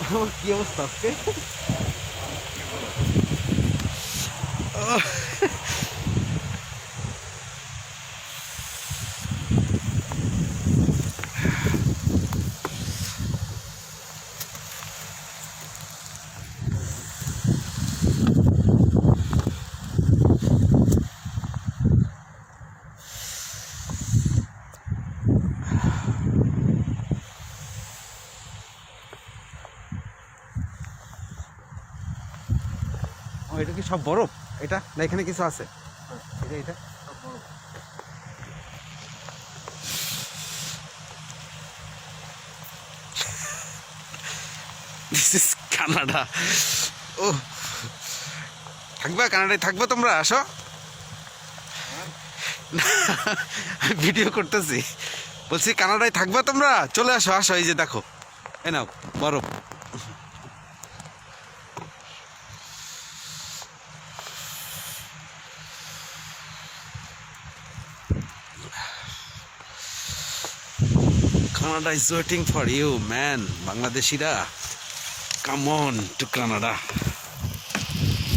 আমার কি অবস্থা আজকে? এটা কি সব বরফ? এটা? না, এখানে কিছু আছে। এটা এটা? কানাডা ও, থাকবে কানাডায়? থাকবে তোমরা? আসো। ভিডিও করতেছি। বলছি, কানাডায় থাকবে তোমরা? চলে আসো আসো, এই যে দেখো। এ নাও, বরফ। Canada is waiting for you, man. বাংলাদেশিরা কাম অন টু কানাডা